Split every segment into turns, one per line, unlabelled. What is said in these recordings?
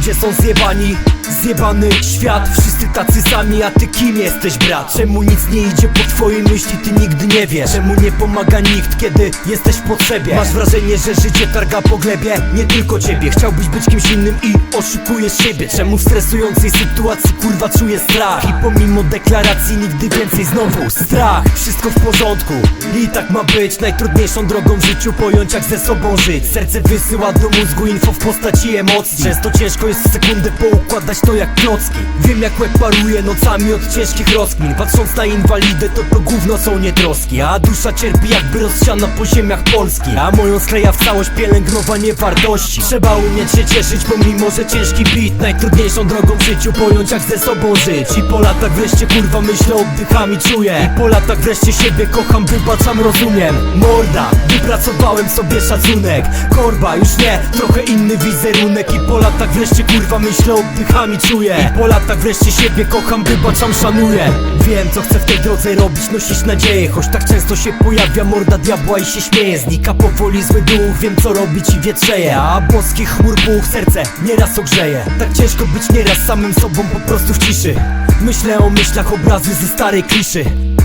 ludzie są zjebani Zjebany świat, wszyscy tacy sami, a ty kim jesteś brat? Czemu nic nie idzie po twojej myśli, ty nigdy nie wiesz. Czemu nie pomaga nikt, kiedy jesteś w potrzebie Masz wrażenie, że życie targa po glebie, nie tylko ciebie. Chciałbyś być kimś innym i oszukujesz siebie. Czemu w stresującej sytuacji kurwa czujesz strach? I pomimo deklaracji nigdy więcej znowu strach. Wszystko w porządku. I tak ma być. Najtrudniejszą drogą w życiu pojąć jak ze sobą żyć. Serce wysyła do mózgu info w postaci emocji. Często ciężko jest w sekundę poukładać to jak klocki. Wiem jak łeb paruje nocami od ciężkich rozkmin. Patrząc na inwalidę to to gówno są nietroski A dusza cierpi jakby rozsiana po ziemiach Polski. A moją skleja w całość pielęgnowanie wartości. Trzeba umieć się cieszyć pomimo, że ciężki bit Najtrudniejszą drogą w życiu pojąć jak ze sobą żyć. I po latach wreszcie kurwa myślę oddychami czuję. I po latach wreszcie siebie kocham, wybaczam, rozumiem. Morda, wypracowałem sobie szacunek. Korba, już nie, trochę inny wizerunek. I po latach wreszcie kurwa myślę oddychami czuję. I po latach wreszcie siebie kocham, wybaczam, szanuję. Wiem co chcę w tej drodze robić, nosić nadzieję Choć tak często się pojawia morda diabła i się śmieje. Znika powoli zły duch, wiem co robić i wietrzeje. A boskich chmur puch serce nieraz ogrzeje. Tak ciężko być nieraz samym sobą po prostu w ciszy. Myślę o myślach, obrazy ze starej kliszy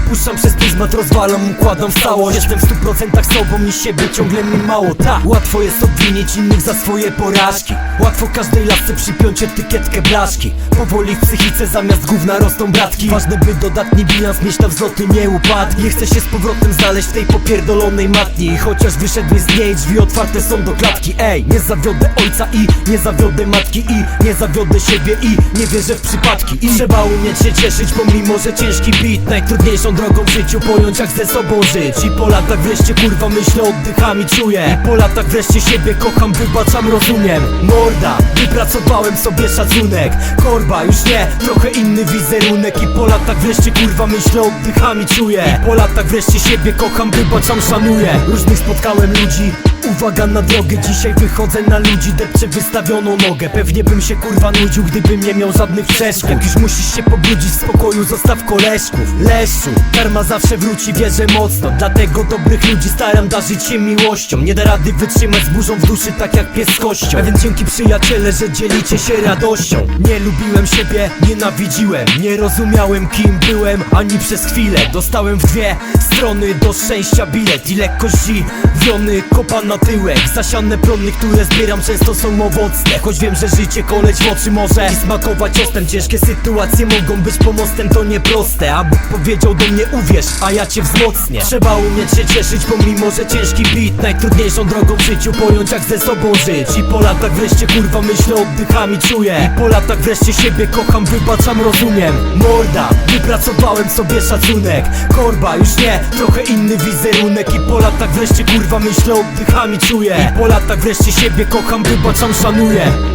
Puszczam przez pryzmat, rozwalam, układam całość Jestem w stu procentach sobą i siebie ciągle mi mało. Tak, łatwo jest obwinić innych za swoje porażki. Łatwo każdej lasce przypiąć etykietkę blaszki. Powoli w psychice zamiast gówna rosną bratki. Ważne by dodatni bilans mieć na wzloty, nie upadki. Nie chcę się z powrotem znaleźć w tej popierdolonej matni. Chociaż wyszedłem z niej, drzwi otwarte są do klatki. Ej, nie zawiodę ojca i nie zawiodę matki. I nie zawiodę siebie i nie wierzę w przypadki. I trzeba umieć się cieszyć pomimo, że ciężki bit Najtrudniejszą drogą w życiu pojąć jak ze sobą żyć. I po latach wreszcie kurwa myślę oddychami czuję. I po latach wreszcie siebie kocham, wybaczam, rozumiem. Morda, wypracowałem sobie szacunek. Korba, już nie, trochę inny wizerunek. I po latach wreszcie kurwa myślę oddychami czuję. I po latach wreszcie siebie kocham, wybaczam, szanuję. Różnych spotkałem ludzi. Uwaga na drogę, dzisiaj wychodzę na ludzi. Depczę wystawioną nogę. Pewnie bym się kurwa nudził, gdybym nie miał żadnych przeszkód. Jak już musisz się pobrudzić w spokoju, zostaw koleżków. Leszczu, karma zawsze wróci, wierzę mocno. Dlatego dobrych ludzi staram darzyć się miłością. Nie da rady wytrzymać z burzą w duszy, tak jak pies z kością. Więc dzięki przyjaciele, że dzielicie się radością. Nie lubiłem siebie, nienawidziłem. Nie rozumiałem kim byłem, ani przez chwilę. Dostałem w dwie strony do szczęścia bilet. I lekko zdziwiony kopa na tyłek. Zasiane plony, które zbieram często są owocne. Choć wiem, że życie koleć w oczy może I smakować ostem. Ciężkie sytuacje mogą być pomostem, to nieproste A Bóg powiedział do mnie uwierz, a ja cię wzmocnię. Trzeba umieć się cieszyć pomimo, że ciężki bit Najtrudniejszą drogą w życiu pojąć jak ze sobą żyć. I po latach wreszcie kurwa myślę oddychami czuję. I po latach wreszcie siebie kocham, wybaczam, rozumiem. Morda, wypracowałem sobie szacunek. Korba, już nie, trochę inny wizerunek. I po latach wreszcie kurwa myślę oddychami czuję. I po latach wreszcie siebie kocham, wybaczam, szanuję